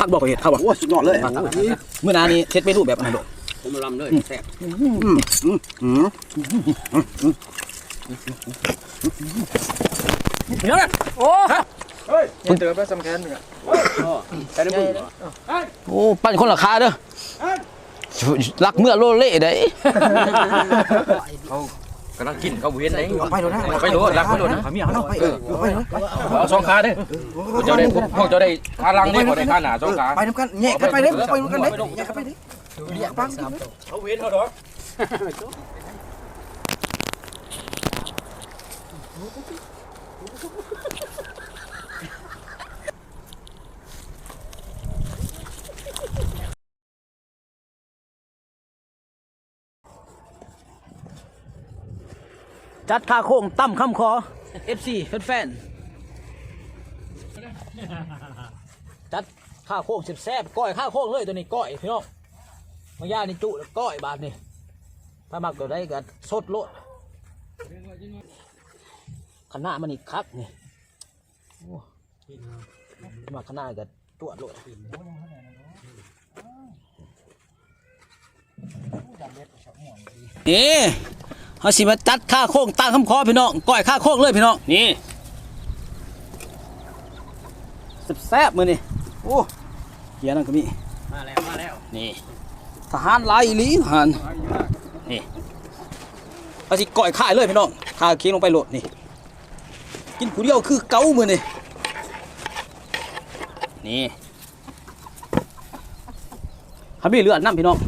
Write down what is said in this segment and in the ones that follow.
พักบอกเห็ดครับบ่โอ้สุดยอดเลยเมื้อนานี้เฮ็ดเมนูแบบอันนั้นโดดผมลำเลยแซ่บเดี๋ยวนะโอ้เตือไปสำคัญเนี่ยใส่ได้บุญโอ้ปั้นคนราคาเด้อรักเมื่อโลเล่ได้เขา กำลังกินเขาเวียนไหนไปโดนนะไปโดนรักไปโดนนะไปเมียเขาไปเออไปเนาะเอาสองขาเด้อพวกเจ้าได้พวกเจ้าได้ขาลังนี่พอได้ขาหนาสองขาไปน้ำกันแยกกันไปเลยไปน้ำกันเลยแยกกันไปเลยเรียกปังเขาเวียนเขาดอก จัดค่าโค้งตั้มคำคอ FC แฟนๆจัดค่าโค้งสิบแซ่บก้อยค่าโค้งเลยตัวนี้ก้อยพี่น้องบายานี่จุก้อยบาทนี่ถ้ามักตัวได้ก็สดโลดขนาดมันอีกคักนี่มาขนาดก็ตรวโลดนี่ เขาสิมาจัดค่าโค้งตั้งคำคอพี่น้องก้อยค่าโค้งเลยพี่น้องนี่แซ่บๆมือนี่โอ้เฮียนั่นก็มีมาแล้วมาแล้วนี่ทหารหลายอีหลีทหารนี่เอาสิก่อยข่ายเลยพี่น้องข่าเคียงลงไปโหลดนี่กินผู้เดียวคือเก้ามือนี่นี่ฮับบี้เลือดน้ำพี่น้อง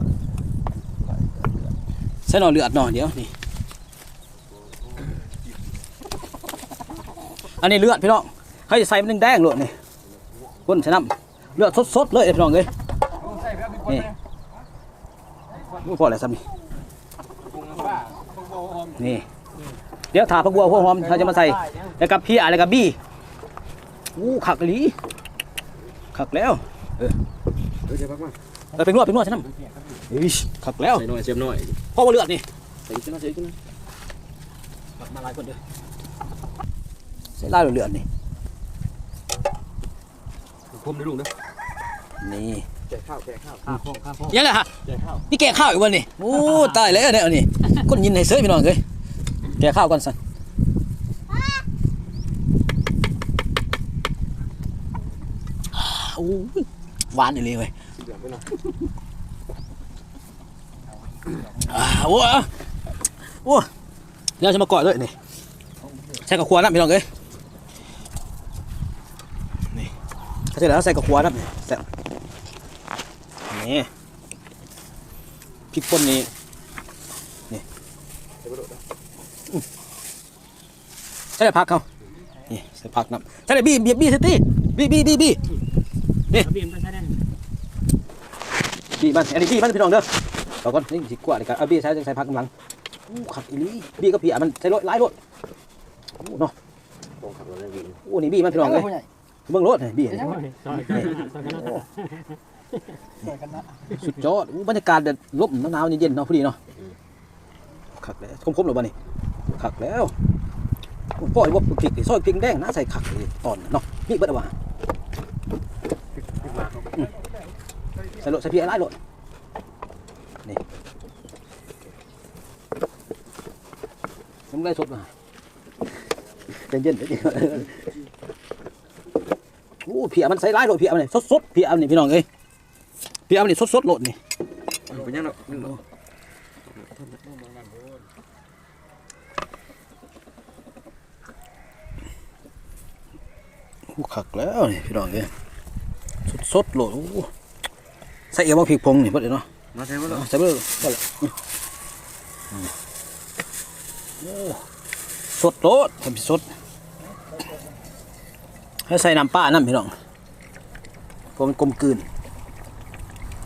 ใส่หน่อยเลือดหน่อยเดี๋ยวนี่ อันนี้เลือดพี่น้องเขาจะใส่มันแดงๆโหลดนี่คนใส่น้ำเลือดสดๆเลยพี่น้องเลยนี่พอแล้วซ้ำนี่นี่ เดี๋ยวถาผักบัวหัวหอมเราจะมาใส่แล้วกับพี่อะไรกับบี้อู้ขักอีหลีขักแล้วเออเออเป็นนวดเป็นนวดใช่ไหมอิชขักแล้วใส่หน่อยเสียบหน่อยพ่อมาเลือดนี่ใส่ขึ้นมาใส่ขึ้นมามาหลายคนเด้อใส่ลายเลือดนี่คมได้ลูกนะนี่แจกข้าวแจกข้าวข้าวข้าวข้าวยังไงฮะแจกข้าวนี่แกะข้าวอีกวันนี่โอ้ตายแล้วเนี่ยอันนี่คนยินให้เสื้อพี่น้องเลยแกะข้าวก่อนสันโอ้ยหวานอีเลยเว้ยอ่าโอ้ยโอ้ยเดี๋ยวจะมาก่อยเลยนี่ใส่กับขวดนะพี่น้องเอ้ยนี่ถ้าเส ร็จแล้วใส่กับขวดนะนี่ใส่นี่พริกป่นนี่นี่อืมใส่ได้ผักเขานี่ใส่ผักน้ำใส่ได้บี้บี้บี้สิตี้บี้บี้บี้บี้บีมไปใช้ได้บี้มันอันนี้บี้มันพี่น้องเด้อต่อก่อนนี่สิกว่าเลยกันเอาบี้ใส่ใส่ผักกำลังอู้ขัดอีหลีบี้ก็พี่อะมันใส่รถหลายรถอู้เนาะตรงขับรถได้บีมอู้นี่บี้มันพี่น้องเลย เบิ่งรถนี่บี้นี่สุดยอดอู้บรรยากาศแบบลมหนาวๆเย็นๆเนาะพอดีเนาะขักแล้วคมๆหรือเปล่านี่ขักแล้วพ่อไอ้ว่าพริกนี่ซอยพริกแดงน่าใส่ขักเลยตอนเนาะนี่เบิดเอาว่าอืมใส่รถใส่พี่ไอ้ไล่รถนี่น้ำลายสดมาใจเย็นใจเย็นโอ้ เพียมันใส่ไล่รถเพียมันนี่สดๆเพียมันนี่พี่น้องเอ้ยเพียมันนี่สดๆรถนี่เป็นยังไงโอ้ขักแล้วนี่พี่น้องเอ้ยสดๆโหลดโอ้ใส่เอวบ่พริกพงนี่เพิ่นเนาะมาใช่ไหมล่ะเอาใส่ไปเลยก็เลยอืมโอ้สดโลดทำสด ให้ใส่น้ำปลาน้ำพี่น้องเพราะมันกลมกลืน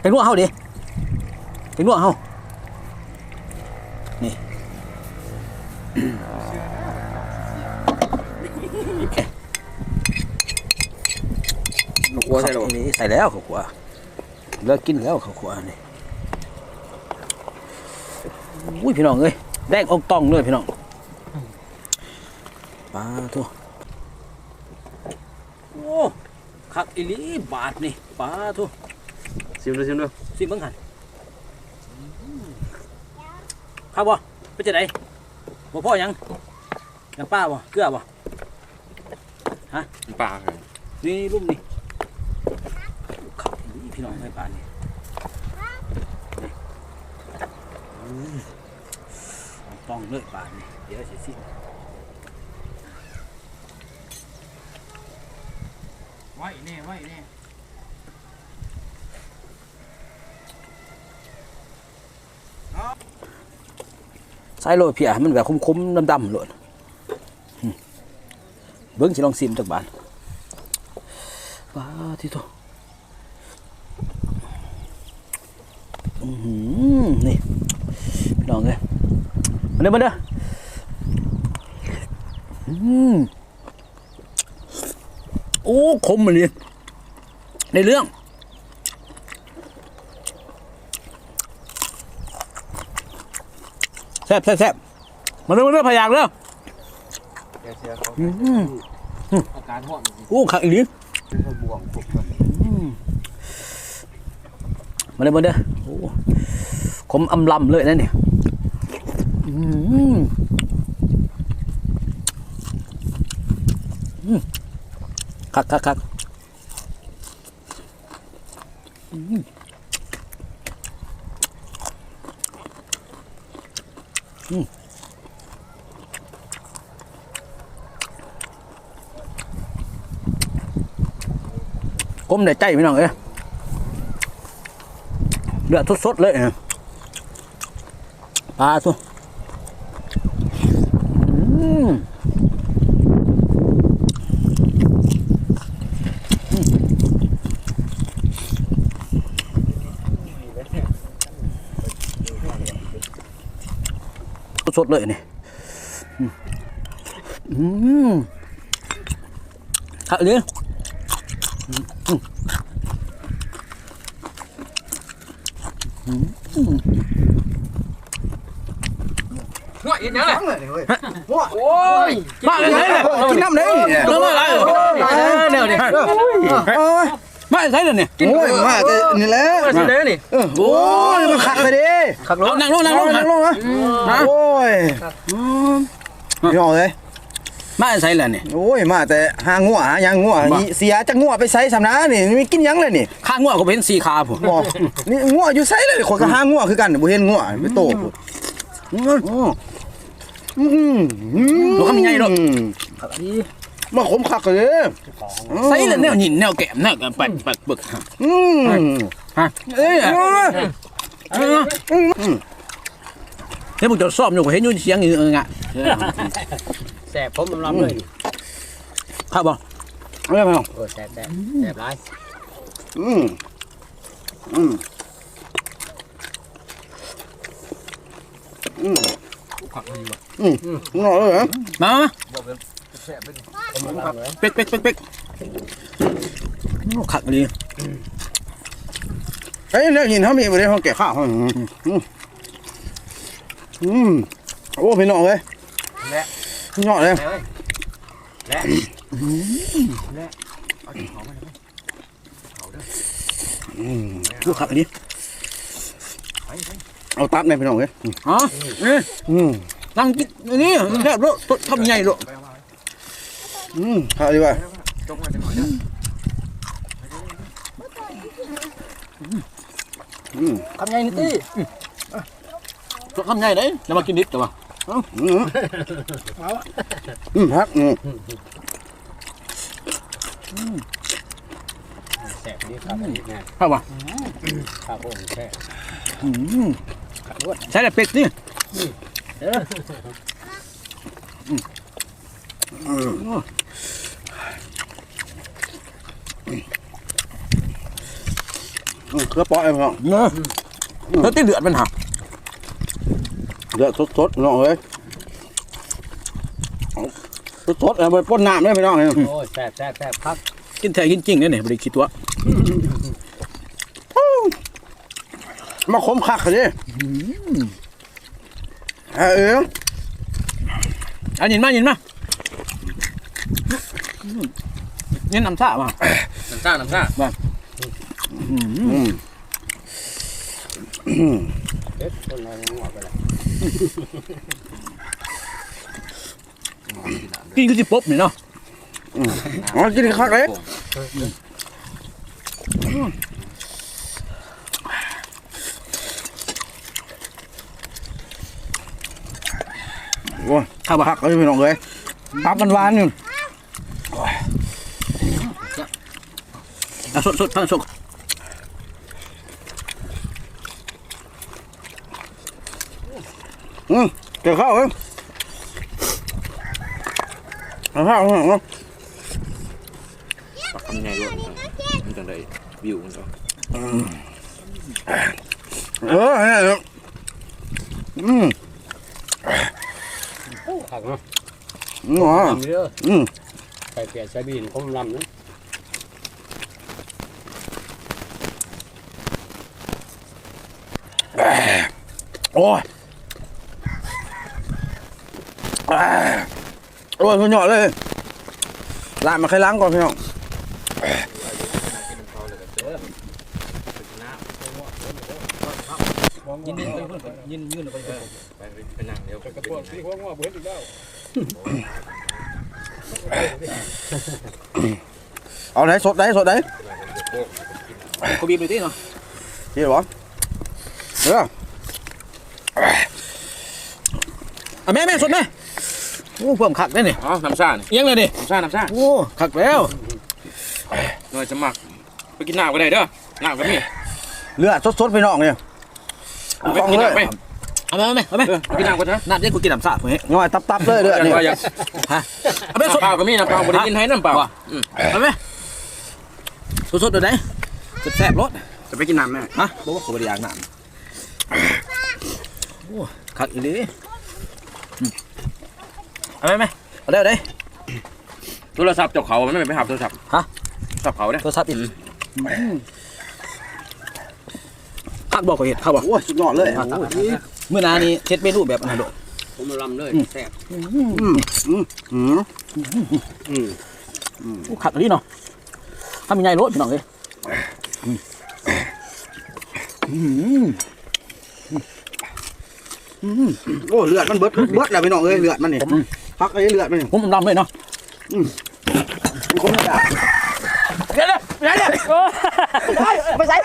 เป็นนวดเฮาดิเป็นนวดเฮานี่กลัวใช่หรอนี่ใส่แล้วข้าวขัวเลิกกินแล้วข้าวขัวนี่อุ้ยพี่น้องเอ้ยแดงออกต้องเลยพี่น้องปลาตัวโอ้ คักอีหลีบาทนี่ปลาทุชิมดูชิมดูสิเบิ่งหันครับบ่เป็นจะไดบ่พ่อหยังหยังป้าบ่เกลือบ่ปลานี่ลุ่มนี่ขับนี่พี่น้องให้ปานนี่อืมต้องเลิกปานนี่เดี๋ยวสิสิไว้แน่ไว้แน่ใส่โรยเพียมันแบบคุ้มๆดำๆโลดเบิ่งสิลองซิมจักบ้าทปลาที่ตอือหือนี่พี่น้องเอ้ยมาเด้อมาเด้ออืม โอ้คมมันนี่ในเรื่อง แซ่บแซ่บแซ่บมาเริ่มมาเริ่มพยากเริ่มอาการห่วงอู้ขักอีกนิดมาเลยมาเด้อโอ้ขมอำลำเลยนะเนี่ยอืมอืม คักคักคักอืมก้มในใจพี่น้องเอ้ยเลือดสดๆเลยปลาสุอืม สดๆเลยนี่อืมอืมขักเลยห่วงอีกนะทั้งเลยเว้ยหัวโอ้ยมาเลยเลยกินน้ำเล ยเริ่มอะไรเดี๋ยวนี้มาใช่เลยเนี่ยโอ้ยมาแต่นี่แหละมาสิเด้อนี่โอ้ยมันขัดไปดิขับรถนั่งลงนั่งลงนั่นั่งงลลงงนะโอ้ยยอเลยมาใช่เลยเนี่ยโอ้ยมาแต่หางัวหายังงัวเสียจักงัวไปใส่สำนักนี่มีกินยังเลยนี่ข้างงัวก็เป็นสีขาผมบ่นี่งัวอยู่ใส่เลยคนก็หางัวคือกันบ่เห็นงัวไปโตอืมอืมดูคำใหญ่หรอกมาขมคักเลยใส่เลยแนวหินแนวแก้มแนวแก้มปัดปัดปึกอืมฮะเอ้ยเฮ้ยมึ งจะซ่อมอยู่เห็นยุ่นเสียงอยู่เอองะแสบผมลำเลยครับบ่เอาไปเอาโอ้แสบแสบแสบร้ายอืมอืมอืมอืมอืมอร่อยเหรอมามาเป็กเป็กเป็กเป็กขักดีเฮ้ยเนี่ยยินเขามีประเด็นเขาแก่ข้าวเขา อืมอืมอืมโอ้พี่น้องเลยและพี่น้องเลยและดูขักดีเอาตับในพี่น้องเลยอ๋อนี่อืมนั่งกินนี่แซ่บลูกทำใหญ่ลูกอืมข้าวดีกว่าจงมาจะหน่อยนะอืมทำใหญ่นี่ตี ทำใหญ่ไหนจะมากินดิบจ้ะวะอืมอืมพักอืมแสบดีครับอันนี้น่ครับบ่ครับผมแสบใช่แต่เป็กนี่เอืมเครือปอยพี่น้อเนอะแล้วที่เดือดมันหัก เดือดสดๆพี่น้องเลยสดๆเอาไปป้นน้ำได้พี่น้องเลยโอ้แสบแสบแสบครับกินแท้กินจริงเนี่ยเนี่ยบริคิดตัวมาขมคักเลยเอออันยินมายินมายินน้ำซ่ามามันซ่าน้ำซ่าอืมเด็ดคนเราหัวไปละ กินคือสิปุ๊บนี่เนาะอ๋อกินคักเลยโอ้ยข้าวผักเลยพี่น้องเลยตับกันหวานอยู่อะสดสดท่านสด อืมเกี่ยวข้าวเอ้ยเอาข้าวเอาข้าวปักคำใหญ่ด้วยมันจังได้วิวมันก็เออเนี่ยเนอะอืมผักเนาะอืมอ๋อลำเยอะอืมใส่เปียกใส่บีนคมลำนะโอ้ยอ่า โอ้ยคุณหยอดเลยล้างมาใครล้างก่อนพี่น้องยินยินไป เพิ่นยินยืนไปเพิ่นไปไปนั่งเดี๋ยวกระปวดที่หัวงอเบิ้ลอีกแล้วเอาไหนสดไหนสดไหนเขาบีบไปตีเนาะพี่บอลเอออะแม่แม่สดแม่โอ้เพิ่มคักได้นี่อ๋อน้ำซ่านี่เอียงเลยดิน้ำซ่าน้ำซ่าโอ้คักแล้วหน่อยจะหมักไปกินน้ำก็ได้เด้อน้ำก็มีเลือดสดๆพี่น้องเนี่ยเอาไปฟังกินเลยน้ำไปเอาแม่เอาแม่เอาแม่เออไปกินน้ำก็ได้น้ำเด็กกูกินน้ำสาดเพิ่นเฮ้ยง่อยตับๆเลยเลือดนี่ว่าอยากเอาแม่สดน้ำเปล่าก็มีน้ำเปล่าบ่ได้กินให้น้ำเปล่าอืมเอาแม่สดสดๆเดี๋ยวไหนแซ่บๆรสจะไปกินน้ำแม่ฮะบอกว่าเขาบริยางน้ำโอ้คักอีหลีอืม เอาไหมไหมเอาได้เอาได้ โทรศัพท์เจ้าเขาไม่ไปหาโทรศัพท์ฮะโทรศัพท์เขาเด้อโทรศัพท์อีกคักบอกเขาเห็ดคักบอกโอ้ยสุดยอดเลยเมื่อหนานี้เช็ดเมนูแบบอันนั้นโดดผมลำเลยแซ่บอืมอืมอืมอืมโอ้คักอีหลีเนาะทำยังไงรสพี่น้องเลยอืมอืมโอ้เลือดมันเบิดเบิดแล้วพี่น้องเอ้ยเลือดมันนี่ พักไอ้เลือดมันนี่ผมดำเลยเนาะมันคนละแบบเดี๋ยวเดี๋ยวเดี๋ยวไม่ใช่